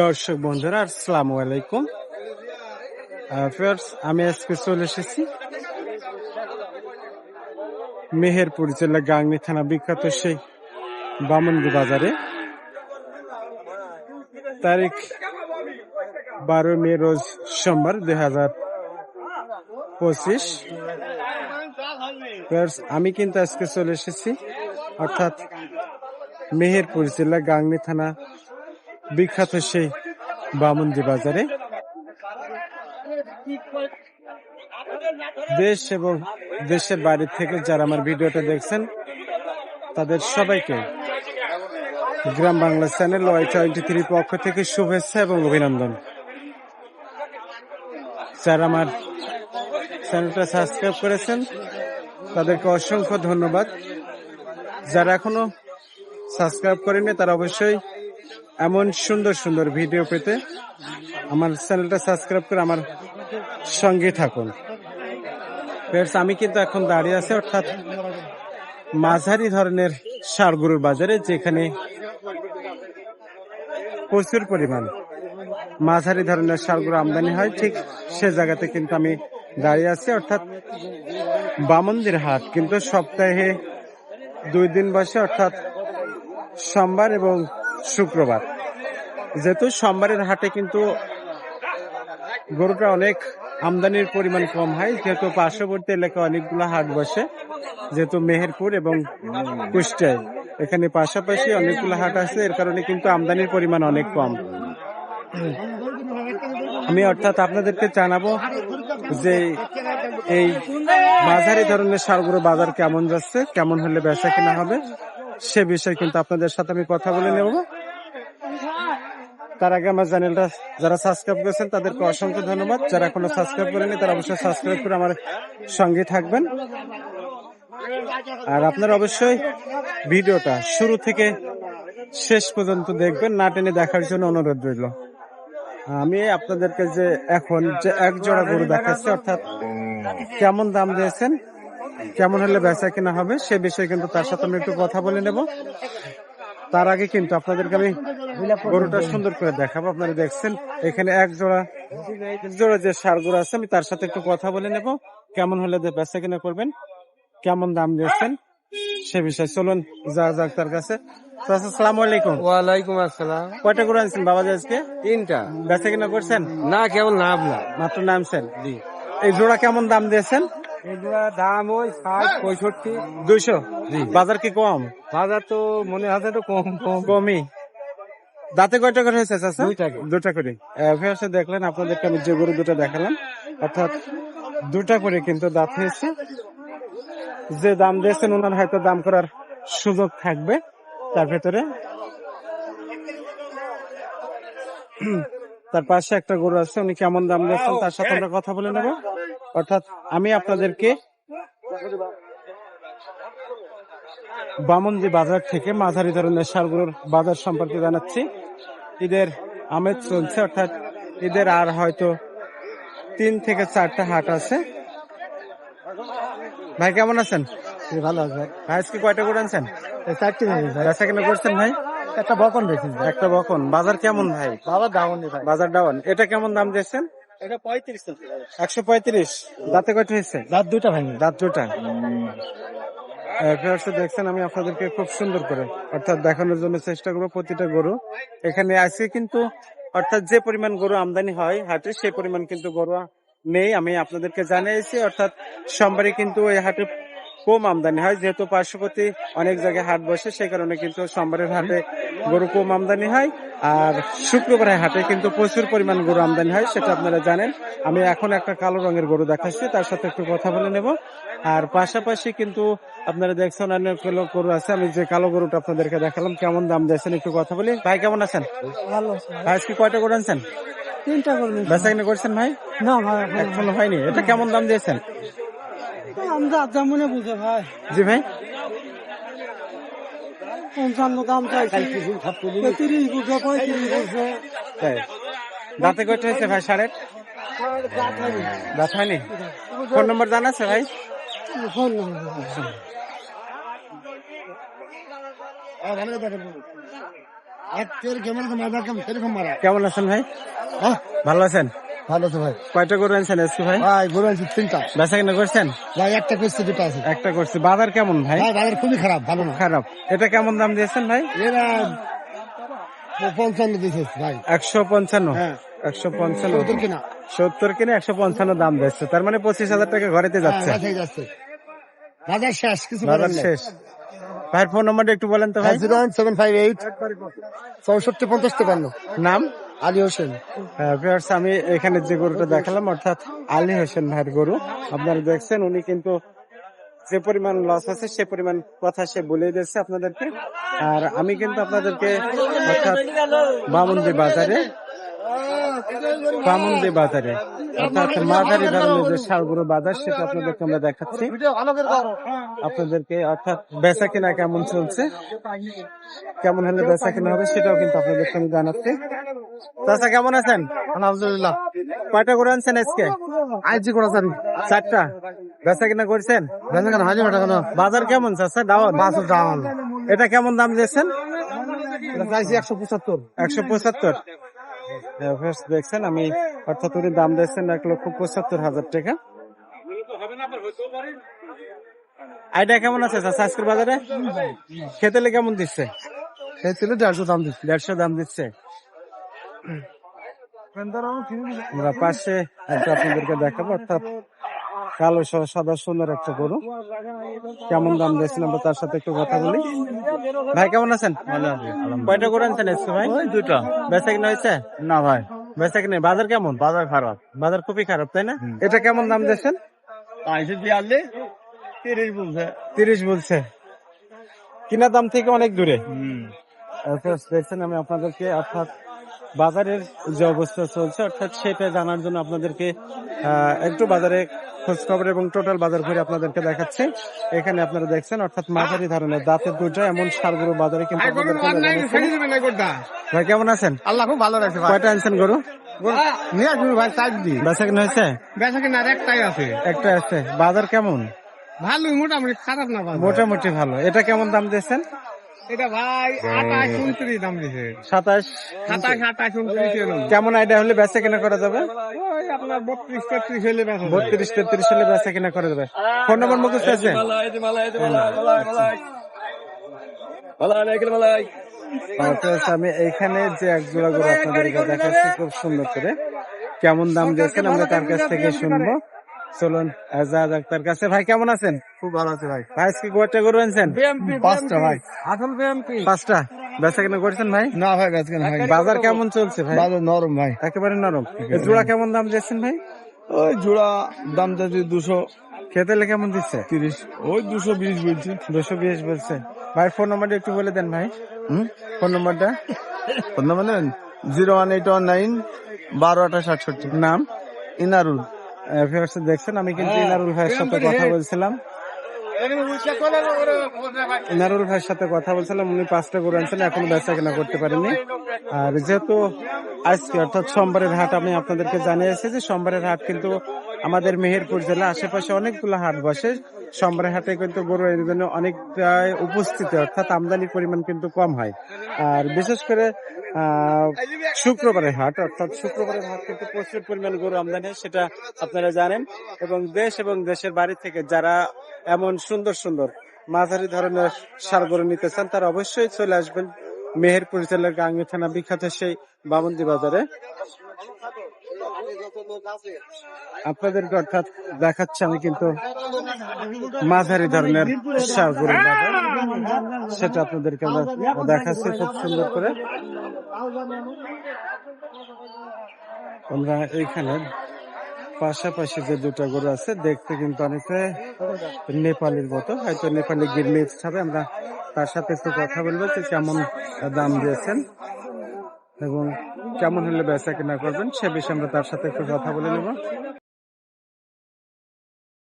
দর্শক বন্ধুরা, আসসালামু আলাইকুম। আমি আজকে চলে এসেছি মেহেরপুর জেলা গাংনি থানা, বিখ্যাত সেই বামনগি বাজারে। তারিখ বারো মে রোজ সোমবার দুই হাজার পঁচিশ। আমি কিন্তু আজকে চলে এসেছি, অর্থাৎ মেহেরপুর জেলা গাংনি থানা বিখ্যাত সেই বামন্দি বাজারে। দেশ এবং দেশের বাইরে থেকে যারা আমার ভিডিওটা দেখছেন, তাদের সবাইকে Gram Bangla channel Y twenty three পক্ষ থেকে শুভেচ্ছা এবং অভিনন্দন। যারা আমার চ্যানেলটা সাবস্ক্রাইব করেছেন, তাদেরকে অসংখ্য ধন্যবাদ। যারা এখনও সাবস্ক্রাইব করেনি তারা অবশ্যই এমন সুন্দর সুন্দর ভিডিও পেতে আমার চ্যানেলটা সাবস্ক্রাইব করে আমার সঙ্গে থাকুন। আমি কিন্তু এখন দাঁড়িয়ে আছি অর্থাৎ মাঝারি ধরনের সারগরুর বাজারে, যেখানে প্রচুর পরিমাণ মাঝারি ধরনের সারগরু আমদানি হয়। ঠিক সে জায়গাতে কিন্তু আমি দাঁড়িয়ে আছি অর্থাৎ বামন্দির হাট। কিন্তু সপ্তাহে দুই দিন বসে অর্থাৎ সোমবার এবং শুক্রবার। যেহেতু সোমবারের হাটে কিন্তু গরুটা অনেক আমদানির পরিমাণ কম হয়, যেহেতু পার্শ্ববর্তী এলাকায় অনেকগুলো হাট বসে, যেহেতু মেহেরপুর এবং কুষ্টিয়ায়। এখানে পাশাপাশি অনেকগুলো হাট আছে, এর কারণে কিন্তু আমদানির পরিমাণ অনেক কম। আমি অর্থাৎ আপনাদেরকে জানাব যে এই মাঝারি ধরনের সারগুলো বাজার কেমন যাচ্ছে, কেমন হলে বেচা কেনা হবে, সে বিষয়ে কিন্তু আপনাদের সাথে আমি কথা বলে নেব। তার আগে আমার চ্যানেলটা যারা সাবস্ক্রাইব করেছেন, তাদেরকে অসংখ্য ধন্যবাদ। যারা এখনও সাবস্ক্রাইব করেনি তারা অবশ্যই সাবস্ক্রাইব করে আমার সঙ্গে থাকবেন। আর আপনারা অবশ্যই ভিডিওটা শুরু থেকে শেষ পর্যন্ত দেখবেন, না টেনে দেখার জন্য অনুরোধ রইল। আমি আপনাদেরকে যে এখন যে এক জোড়া গরু দেখাচ্ছি, অর্থাৎ কেমন দাম দিয়েছেন, কেমন হলে বেচা কিনা হবে, সে বিষয়ে কিন্তু তার সাথে আমি একটু কথা বলে নেব। তার আগে কিন্তু আপনাদেরকে আমি গরুটা সুন্দর করে দেখাবো। আপনারা দেখছেন এখানে এক জোড়া জোড়া যে সার গরু আছে আমি তার সাথে একটু কথা বলে নেব। কেমন হলে বেচা কিনা করবেন কেমন দাম দিয়েছেন সে বিষয়ে চলুন যা যাক তার কাছে। আসসালামু আলাইকুম। ওয়ালাইকুম আসসালাম। কয়টা গরু আনছেন বাবাজি আজকে? তিনটা। বেচা কিনা করছেন? না কেবল নাম না। মাত্র নামছেন? এই জোড়া কেমন দাম দিয়েছেন? এগুলা দাম ওই ষাট পঁয়ষট্টি। দুইশো? বাজার কি কম? বাজার তো মনে হয় একটু কম কম। কমই। দাঁতে কয়টা করে হয়েছে চাচা? দুটা করে। ফেরসে দেখলেন আপনাদেরকে আমি যে গরু দুটো দেখালাম অর্থাৎ দুটা করে কিন্তু দাঁত হয়েছে। যে দাম দিয়েছেন ওনার হয়তো দাম করার সুযোগ থাকবে তার ভেতরে। তার পাশে একটা গরু আছে উনি কেমন দাম দিয়েছেন তার সাথে আমরা কথা বলে নেব। অর্থাৎ আমি আপনাদেরকে বামনজি বাজার থেকে মাঝারি ধরনের সারগুলোর বাজার সম্পর্কে জানাচ্ছি। ঈদের আমেজ চলছে অর্থাৎ ঈদের আর হয়তো তিন থেকে চারটা হাট আছে। ভাই কেমন আছেন? ভালো আছে ভাই। আজকে কয়টা করে আনছেন? চারটি বেচা কেনা করছেন ভাই? একটা বকন দেখি একটা বকন। বাজার কেমন ভাই? বাবা ভাই। বাজার ডাউন এটা কেমন দাম দিয়েছেন? এটা পঁয়ত্রিশ একশো পঁয়ত্রিশ? দাঁতে কয়টা হয়েছে? দাঁত দুটা ভাঙি দাঁত দুটা দেখছেন আমি আপনাদেরকে খুব সুন্দর করে অর্থাৎ দেখানোর জন্য চেষ্টা করব প্রতিটা গরু। এখানে আজকে কিন্তু অর্থাৎ যে পরিমাণ গরু আমদানি হয় হাটে সেই পরিমাণ কিন্তু গরু নেই। আমি আপনাদেরকে জানিয়েছি অর্থাৎ সোমবারে কিন্তু ওই হাটে কম আমদানি হয়। যেহেতু পার্শ্ববর্তী অনেক জায়গায় হাট বসে সেই কারণে কিন্তু সোমবারের হাটে গরু কম আমদানি হয়। আর শুক্রবারের হাটে কিন্তু প্রচুর পরিমাণ গরু আমদানি হয় সেটা আপনারা জানেন। আমি এখন একটা কালো রঙের গরু দেখাচ্ছি তার সাথে একটু কথা বলে নেব। আর পাশাপাশি কিন্তু আপনারা দেখছেন অনেক লোক গরু আছে। আমি যে কালো গরুটা আপনাদেরকে দেখালাম কেমন দাম দিয়েছেন একটু কথা বলি। ভাই কেমন আছেন? ভালো ভাই। আজকে কয়টা গরু আনছেন? তিনটা বেচা কিনা করছেন ভাই? না ভাই এখনও হয়নি। এটা কেমন দাম দিয়েছেন? আমরা বুঝে ভাই। জি ভাই। পঞ্চান্ন দাম চাইছি। তিরিশ বুঝে পঁয়ত্রিশ বুঝে। তাই। দাঁতে কয়টা হয়েছে ভাই সাড়ে দাঁত হয়নি? ফোন নম্বর জানা আছে ভাই? ফোন কেমন আছেন ভাই? ভালো আছেন? ভালো তো ভাই? কয়টা গরু আনছেন আজকে ভাই? ভাই গরু আনছি তিনটা। বেচা কিনা করছেন? ভাই একটা কিস্তি দুটো আছে। একটা করছি। বাজার কেমন ভাই? ভাই বাজার খুবই খারাপ ভালো না। খারাপ। এটা কেমন দাম দিয়েছেন ভাই? এরা পঞ্চান্ন দিয়েছে ভাই। একশো পঞ্চান্ন? হ্যাঁ। একশো পঞ্চান্ন। সত্তর কিনে। একশো পঞ্চান্ন দাম দিচ্ছে তার মানে পঁচিশ হাজার টাকা ঘরেতে যাচ্ছে। হ্যাঁ, বাজার শেষ কিছু বাজার শেষ। ভাইয়ের ফোন নাম্বারটা একটু বলেন তো ভাই। Zero one seven five eight চৌষট্টি পঞ্চাশ নাম? আলী হোসেন। হ্যাঁ, আমি এখানে যে গরুটা দেখালাম অর্থাৎ আলী হোসেন ভাইয়ের গরু আপনারা দেখছেন উনি কিন্তু যে পরিমাণ লস আছে সে পরিমাণ কথা সে বলে দিয়েছে আপনাদেরকে। আর আমি কিন্তু আপনাদেরকে অর্থাৎ বামুন্দি বাজারে বামুন্দি বাজারে অর্থাৎ মাঝারি ধরনের যে সারগুলো বাজার সেটা আপনাদেরকে আমরা দেখাচ্ছি। আপনাদেরকে অর্থাৎ বেচা কেনা কেমন চলছে? কেমন হলে বেচা কেনা হবে সেটাও কিন্তু আপনাদেরকে আমি জানাচ্ছি। চাচা কেমন আছেন? আলহামদুলিল্লাহ। কয়টা করে আনছেন আজকে? আইজি করা চারটা। বেচা কিনা করছেন? বাজার কেমন চাচা? ডাউন? পাঁচশো ডাউন। এটা কেমন দাম দিয়েছেন? চাইছি একশো পঁচাত্তর। একশো পঁচাত্তর। দেখছেন আমি অর্থাৎ উনি দাম দিয়েছেন এক লক্ষ পঁচাত্তর হাজার টাকা। আইডিয়া কেমন আছে চাচা আজকের বাজারে? খেতেলে কেমন দিচ্ছে? এই দেড়শো দাম দিচ্ছি। দেড়শো দাম দিচ্ছে। আমরা পাশে একটা আপনাদেরকে দেখাবো অর্থাৎ কালো সহ সাদা সুন্দর একটা গরু। কেমন দাম দিয়েছেন আমরা তার সাথে একটু কথা বলি। ভাই কেমন আছেন? কয়টা গরু আনছেন আজকে ভাই? দুইটা। বেচা কিনা হয়েছে? না ভাই। বেচা কিনা? বাজার কেমন? বাজার খারাপ। বাজার খুবই খারাপ তাই না? এটা কেমন দাম দিয়েছেন? তিরিশ বলছে। তিরিশ বলছে। কিনা দাম থেকে অনেক দূরে। আচ্ছা, দেখছেন আমি আপনাদেরকে অর্থাৎ বাজারের যে অবস্থা চলছে অর্থাৎ সেটা জানার জন্য আপনাদেরকে একটু বাজারে খোঁজ খবর এবং টোটাল বাজার ঘুরে আপনাদেরকে দেখাচ্ছে। এখানে আপনারা দেখছেন অর্থাৎ মাঝারি ধরনের দাঁতের দুটো এমন সারগুলো বাজারে কিন্তু। ভাই কেমন আছেন? আল্লাহ খুব ভালো রাখছে কয়টা আনছেন গরু? নিয়ে আসবি ভাই চার দি বেচা কিনা হয়েছে? বেচা কিনা একটাই আছে। একটা আছে। বাজার কেমন? ভালো মোটামুটি খারাপ না মোটামুটি ভালো। এটা কেমন দাম দিয়েছেন? এটা ভাই আঠাশ উনত্রিশ দাম দিছে। সাতাশ সাতাশ আঠাশ উনত্রিশ কেমন আইডিয়া হলে বেচা কিনা করা যাবে? ওই আপনার বত্রিশ তেত্রিশ হলে বেচা যায়। বত্রিশ তেত্রিশ হলে বেচা কিনা করে দেবে ফোন নম্বর মুখস্থ আছে? আমি এইখানে যে এক জোড়া গরু আপনাদেরকে দেখাচ্ছি খুব সুন্দর করে। কেমন দাম দিয়েছেন? আমরা তার কাছ থেকে শুনব। চলুন যা যাক তার কাছে। ভাই কেমন আছেন? খুব ভালো আছে ভাই। ভাই আজকে কয়টা গরু আনছেন? পাঁচটা ভাই। আসল বিএমপি। পাঁচটা। বেচা কিনা করছেন ভাই? না ভাই বেচা কিনা ভাই বাজার কেমন চলছে ভাই? বাজার নরম ভাই। একেবারে নরম। জোড়া কেমন দাম দিয়েছেন ভাই? ওই জোড়া দাম যাচ্ছে দুশো খেতেলে কেমন দিচ্ছে? তিরিশ। ওই দুশো বিশ বলছি। দুশো বিশ বলছে। ভাই ফোন নাম্বারটা একটু বলে দেন ভাই। হুম? ফোন নাম্বারটা? মানে zero one eight one nine বারো আঠাশ আটষট্টি। নাম? ইনারুল। দেখছেন আমি কিন্তু ইনারুল ভাইয়ের সাথে কথা বলছিলাম। ইনারুল ভাইয়ের সাথে কথা বলছিলাম, উনি পাঁচটা গরু আনছেন, এখনও বেচা কেনা করতে পারেনি আর যেহেতু আজকে, অর্থাৎ সোমবারের হাট, আমি আপনাদেরকে জানিয়েছি যে সোমবারের হাট কিন্তু আমাদের মেহেরপুর জেলা আশেপাশে অনেকগুলো হাট বসে। সোমবারের হাটে কিন্তু গরু এর জন্য অনেকটাই উপস্থিতি, অর্থাৎ আমদানির পরিমাণ কিন্তু কম হয়। আর বিশেষ করে শুক্রবারের হাট, অর্থাৎ শুক্রবারের হাট কিন্তু প্রচুর পরিমাণ গরু আমদানি সেটা আপনারা জানেন। এবং দেশ এবং দেশের বাড়ি থেকে যারা এমন সুন্দর সুন্দর মাঝারি ধরনের সার গরু নিতে চান, তারা অবশ্যই চলে আসবেন মেহেরপুর জেলার গাঙ্গি থানা বিখ্যাত সেই বামন্দি বাজারে। আপনাদেরকে অর্থাৎ দেখাচ্ছে আমি কিন্তু মাঝারি ধরনের সেটা আপনাদেরকে আমরা দেখাচ্ছি খুব সুন্দর করে। আমরা এইখানে পাশাপাশি যে দুটো গরু আছে, দেখতে কিন্তু অনেকটা নেপালির মতো। হয়তো নেপালি গিরমিজ হবে আমরা তার সাথে একটু কথা বলব যে কেমন দাম দিয়েছেন। এবং কেমন হলে বেচা কিনা করবেন সে বিষয়ে আমরা তার সাথে একটু কথা বলে নেব।